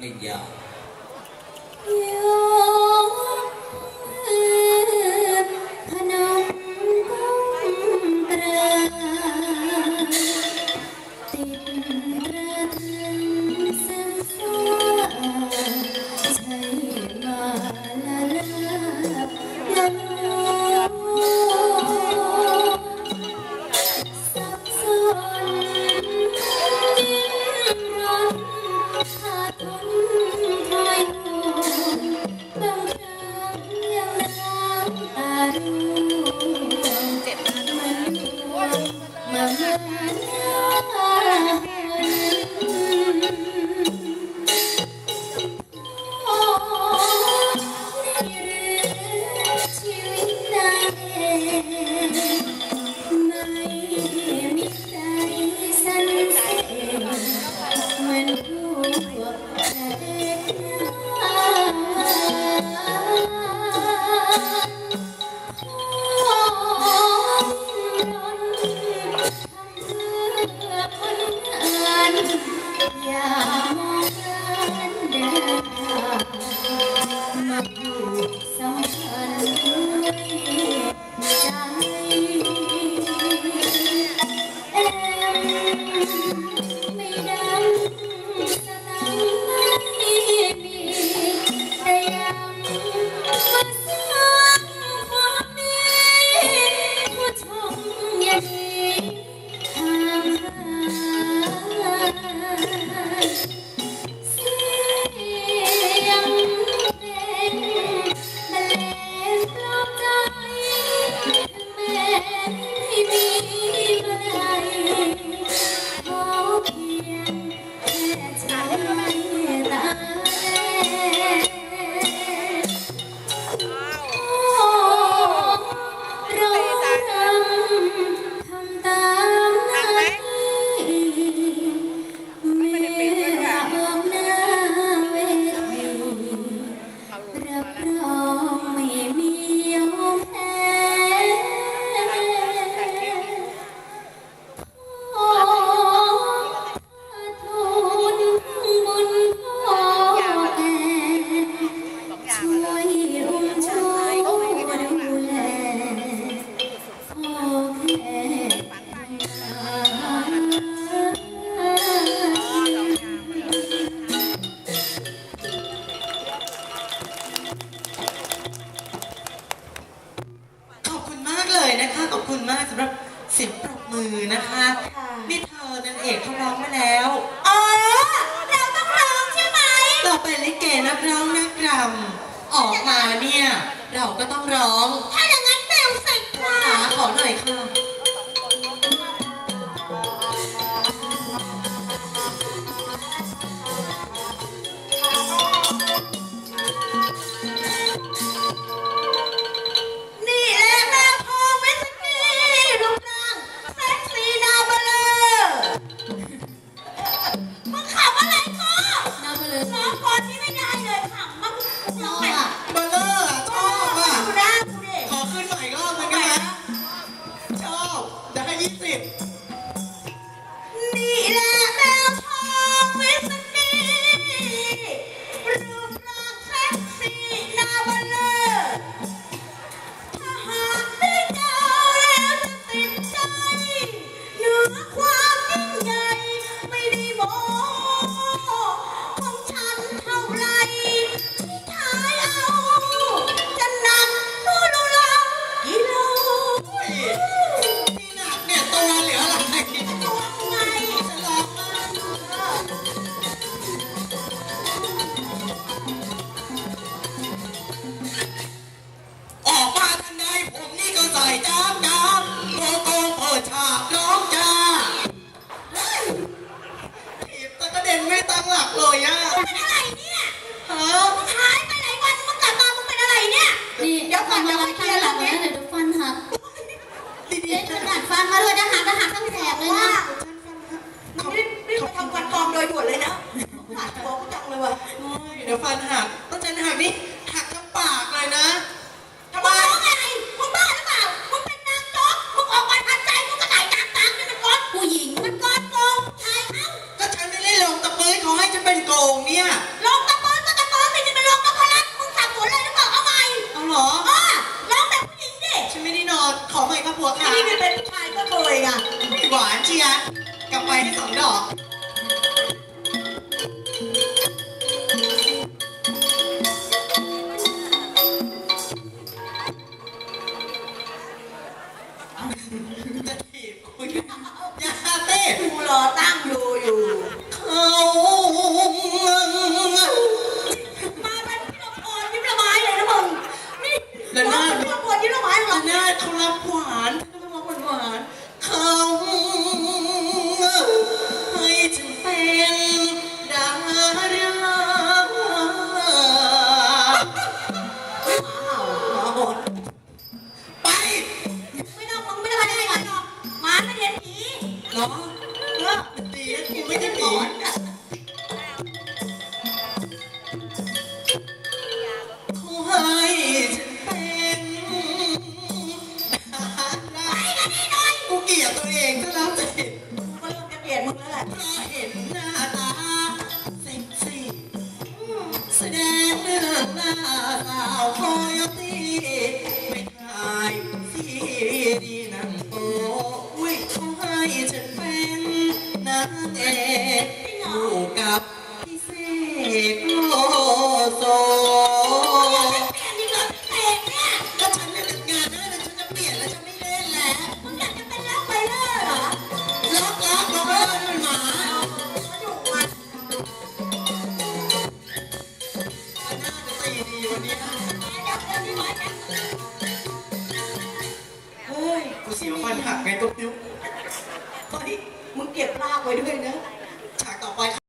明年。ือนะคะ นี่เธอนางเอกเขาร้องไว้แล้ว อ๋อ เราต้องร้องใช่ไหม เราเป็นลิเกนักร้องนักรำออกมาเนี่ย เราก็ต้องร้อง ถ้าอย่างนั้นเบลใสร็จค่ขอหน่อยค่ะ ใส่จ้ามจ้ามโกโกงโอฉากน้องจ้าถีบตะกระเด่นไม่ตั้งหลักเลยอะเป็นอะไรเนี่ย ฮะหายไปไหนวันมึงกลับมามึงเป็นอะไรเนี่ย นี่เดี๋ยวก่อนเดี๋ยวค่อยเคลียร์หลังนะเดี๋ยวดูฟันหักดี๋ยวจะตัดฟันมาด้วยนะหักนะหักทั้งแถบเลยนะ รีบรีบไปทำฟันปลอมโดยด่วนเลยนะหาดท้องจังเลยวะโอ้เดี๋ยวฟันหักต้องจันหักนี่ โกงเนี่ยลงตะโอนก็ตะโอนไปจะไปลงตะพลัดมึงสับสนอะไรหรือเปล่าเอาไหม่เอาเหรอเออลองแบบผู้หญิงดิฉันไม่ได้นอนขอใหม่ครับผัวค่ะนี่เป็นผู้ชายก็โกยอะหวานเชียร์กลับไปให้สองดอก หักไงตัวนิ้วเฮ้ยมึงเก็บลากไว้ด้วยนะ ฉากต่อไป